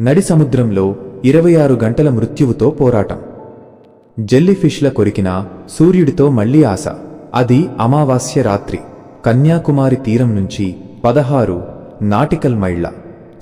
నడి సముద్రంలో ఇరవై ఆరు గంటల మృత్యువుతో పోరాటం. జెల్లీఫిష్ల కొరికిన సూర్యుడితో మళ్ళీ ఆశ. అది అమావాస్య రాత్రి. కన్యాకుమారి తీరం నుంచి పదహారు నాటికల్ మైళ్ళ.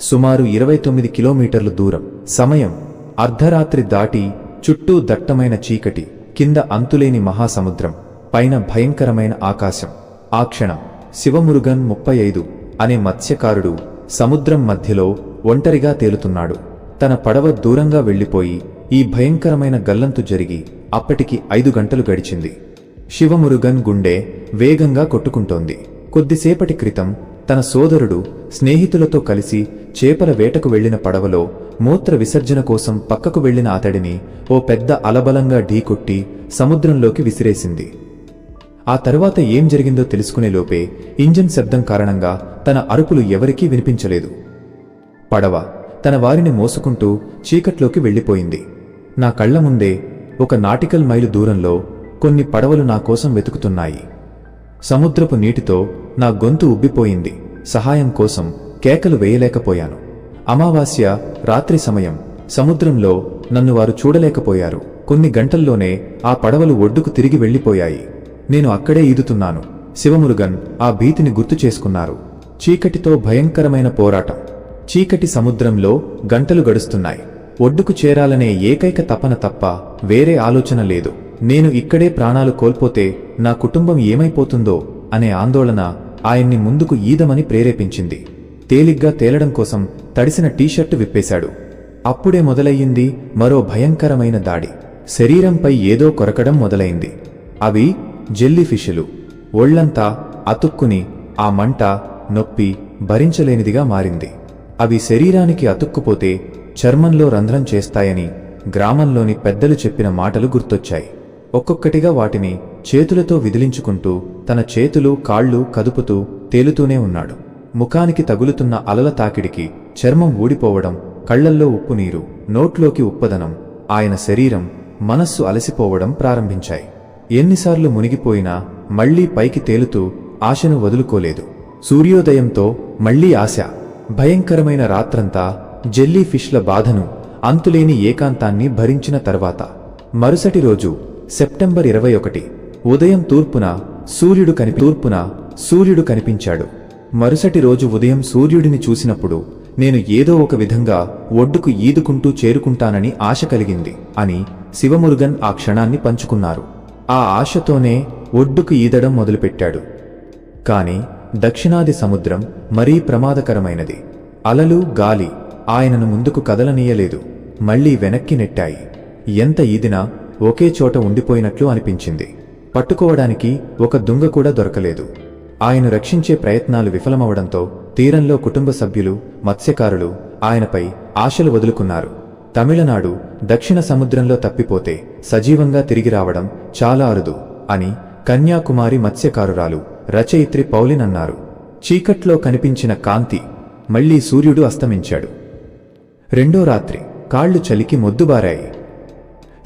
సుమారు ఇరవై తొమ్మిది కిలోమీటర్లు దూరం. సమయం. అర్ధరాత్రి దాటి చుట్టూ దట్టమైన చీకటి. కింద అంతులేని మహాసముద్రం. పైన భయంకరమైన ఆకాశం. ఆ క్షణం శివమురుగన్ ముప్పై ఐదు అనే మత్స్యకారుడు సముద్రం మధ్యలో ఒంటరిగా తేలుతున్నాడు. తన పడవ దూరంగా వెళ్ళిపోయి ఈ భయంకరమైన గల్లంతు జరిగి అప్పటికి ఐదు గంటలు గడిచింది. శివమురుగన్ గుండె వేగంగా కొట్టుకుంటోంది. కొద్దిసేపటి క్రితం తన సోదరుడు స్నేహితులతో కలిసి చేపల వేటకు వెళ్ళిన పడవలో మూత్ర విసర్జన కోసం పక్కకు వెళ్ళిన అతడిని ఓ పెద్ద అలబలంగా ఢీకొట్టి సముద్రంలోకి విసిరేసింది. ఆ తరువాత ఏం జరిగిందో తెలుసుకునే లోపే శబ్దం కారణంగా తన అరుపులు ఎవరికీ వినిపించలేదు. పడవ తన వారిని మోసుకుంటూ చీకట్లోకి వెళ్ళిపోయింది. నా కళ్ళ ముందే ఒక నాటికల్ మైలు దూరంలో కొన్ని పడవలు నా కోసం వెతుకుతున్నాయి. సముద్రపు నీటితో నా గొంతు ఉబ్బిపోయింది. సహాయం కోసం కేకలు వేయలేకపోయాను. అమావాస్య రాత్రి సమయం సముద్రంలో నన్ను వారు చూడలేకపోయారు. కొన్ని గంటల్లోనే ఆ పడవలు ఒడ్డుకు తిరిగి వెళ్ళిపోయాయి. నేను అక్కడే ఈదుతున్నాను. శివమురుగన్ ఆ భీతిని గుర్తు చేసుకున్నారు. చీకటితో భయంకరమైన పోరాటం. చీకటి సముద్రంలో గంటలు గడుస్తున్నాయి. ఒడ్డుకు చేరాలనే ఏకైక తపన తప్ప వేరే ఆలోచన లేదు. నేను ఇక్కడే ప్రాణాలు కోల్పోతే నా కుటుంబం ఏమైపోతుందో అనే ఆందోళన ఆయన్ని ముందుకు ఈదమని ప్రేరేపించింది. తేలిగ్గా తేలడం కోసం తడిసిన టీషర్టు విప్పేశాడు. అప్పుడే మొదలయ్యింది మరో భయంకరమైన దాడి. శరీరంపై ఏదో కొరకడం మొదలైంది. అవి జెల్లీఫిషులు. ఒళ్ళంతా అతుక్కుని ఆ మంట నొప్పి భరించలేనిదిగా మారింది. అవి శరీరానికి అతుక్కుపోతే చర్మంలో రంధ్రం చేస్తాయని గ్రామంలోని పెద్దలు చెప్పిన మాటలు గుర్తొచ్చాయి. ఒక్కొక్కటిగా వాటిని చేతులతో విదిలించుకుంటూ తన చేతులు కాళ్ళు కదుపుతూ తేలుతూనే ఉన్నాడు. ముఖానికి తగులుతున్న అలల తాకిడికి చర్మం ఊడిపోవడం కళ్ళల్లో ఉప్పు నీరు నోట్లోకి ఉప్పదనం ఆయన శరీరం మనస్సు అలసిపోవడం ప్రారంభించాయి. ఎన్నిసార్లు మునిగిపోయినా మళ్ళీ పైకి తేలుతూ ఆశను వదులుకోలేదు. సూర్యోదయంతో మళ్ళీ ఆశ. భయంకరమైన రాత్రంతా జెల్లీ ఫిష్ల బాధను అంతులేని ఏకాంతాన్ని భరించిన తర్వాత మరుసటి రోజు సెప్టెంబర్ ఇరవై ఒకటి ఉదయం తూర్పున సూర్యుడు కని తూర్పున సూర్యుడు కనిపించాడు. మరుసటి రోజు ఉదయం సూర్యుడిని చూసినప్పుడు నేను ఏదో ఒక విధంగా ఒడ్డుకు ఈదుకుంటూ చేరుకుంటానని ఆశ కలిగింది అని శివమురుగన్ ఆ క్షణాన్ని పంచుకున్నారు. ఆ ఆశతోనే ఒడ్డుకు ఈదడం మొదలుపెట్టాడు. కాని దక్షిణాది సముద్రం మరీ ప్రమాదకరమైనది. అలలు గాలి ఆయనను ముందుకు కదలనీయలేదు. మళ్ళీ వెనక్కి నెట్టాయి. ఎంత ఈదినా ఒకే చోట ఉండిపోయినట్లు అనిపించింది. పట్టుకోవడానికి ఒక దుంగ కూడా దొరకలేదు. ఆయన రక్షించే ప్రయత్నాలు విఫలమవడంతో తీరంలో కుటుంబ సభ్యులు మత్స్యకారులు ఆయనపై ఆశలు వదులుకున్నారు. తమిళనాడు దక్షిణ సముద్రంలో తప్పిపోతే సజీవంగా తిరిగి రావడం చాలా అరుదు అని కన్యాకుమారి మత్స్యకారురాలు రచయిత్రి పౌలిన్ అన్నారు చీకట్లో కనిపించిన కాంతి మళ్ళీ సూర్యుడు అస్తమించాడు. రెండో రాత్రి కాళ్ళు చలికి మొద్దుబారాయి.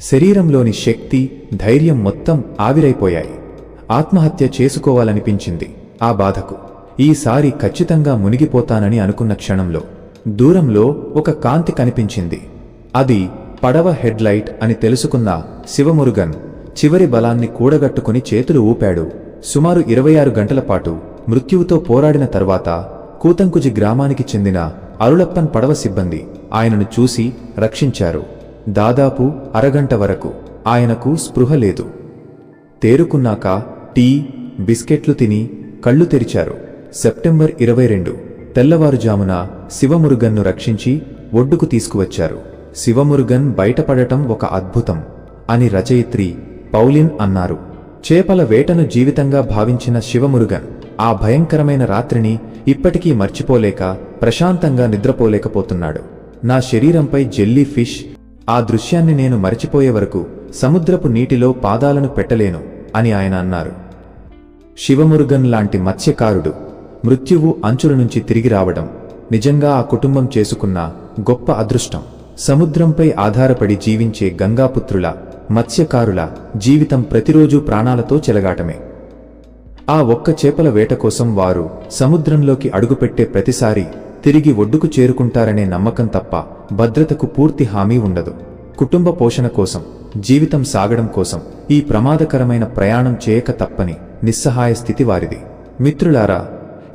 శరీరంలోని శక్తి ధైర్యం మొత్తం ఆవిరైపోయాయి. ఆత్మహత్య చేసుకోవాలనిపించింది ఆ బాధకు. ఈసారి ఖచ్చితంగా మునిగిపోతానని అనుకున్న క్షణంలో దూరంలో ఒక కాంతి కనిపించింది. అది పడవ హెడ్లైట్ అని తెలుసుకున్న శివమురుగన్ చివరి బలాన్ని కూడగట్టుకుని చేతులు ఊపాడు. సుమారు ఇరవై ఆరు గంటల పాటు మృత్యువుతో పోరాడిన తర్వాత కూతంకుజి గ్రామానికి చెందిన అరుళప్పన్ పడవ సిబ్బంది ఆయనను చూసి రక్షించారు. దాదాపు అరగంట వరకు ఆయనకు స్పృహ లేదు. తేరుకున్నాక టీ బిస్కెట్లు తిని కళ్ళు తెరిచారు. సెప్టెంబర్ ఇరవై రెండు తెల్లవారుజామున శివమురుగన్ను రక్షించి ఒడ్డుకు తీసుకువచ్చారు. శివమురుగన్ బయటపడటం ఒక అద్భుతం అని రచయిత్రి పౌలిన్ అన్నారు. చేపల వేటను జీవితంగా భావించిన శివమురుగన్ ఆ భయంకరమైన రాత్రిని ఇప్పటికీ మర్చిపోలేక ప్రశాంతంగా నిద్రపోలేకపోతున్నాడు. నా శరీరంపై జెల్లీ ఫిష్ ఆ దృశ్యాన్ని నేను మరచిపోయే వరకు సముద్రపు నీటిలో పాదాలను పెట్టలేను అని ఆయన అన్నారు. శివమురుగన్ లాంటి మత్స్యకారుడు మృత్యువు అంచుల నుంచి తిరిగి రావడం నిజంగా ఆ కుటుంబం చేసుకున్న గొప్ప అదృష్టం. సముద్రంపై ఆధారపడి జీవించే గంగాపుత్రుల మత్స్యకారుల జీవితం ప్రతిరోజూ ప్రాణాలతో చెలగాటమే. ఆ ఒక్క చేపల వేట కోసం వారు సముద్రంలోకి అడుగుపెట్టే ప్రతిసారి తిరిగి ఒడ్డుకు చేరుకుంటారనే నమ్మకం తప్ప భద్రతకు పూర్తి హామీ ఉండదు. కుటుంబ పోషణ కోసం జీవితం సాగడం కోసం ఈ ప్రమాదకరమైన ప్రయాణం చేయక తప్పని నిస్సహాయ స్థితి వారిది. మిత్రులారా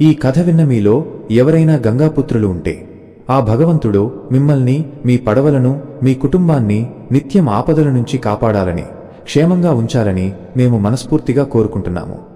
ఈ కథ విన్న మీలో ఎవరైనా గంగాపుత్రులు ఉంటే ఆ భగవంతుడు మిమ్మల్ని మీ పడవలను మీ కుటుంబాన్ని నిత్యం ఆపదల నుంచి కాపాడాలని క్షేమంగా ఉంచాలని మేము మనస్ఫూర్తిగా కోరుకుంటున్నాము.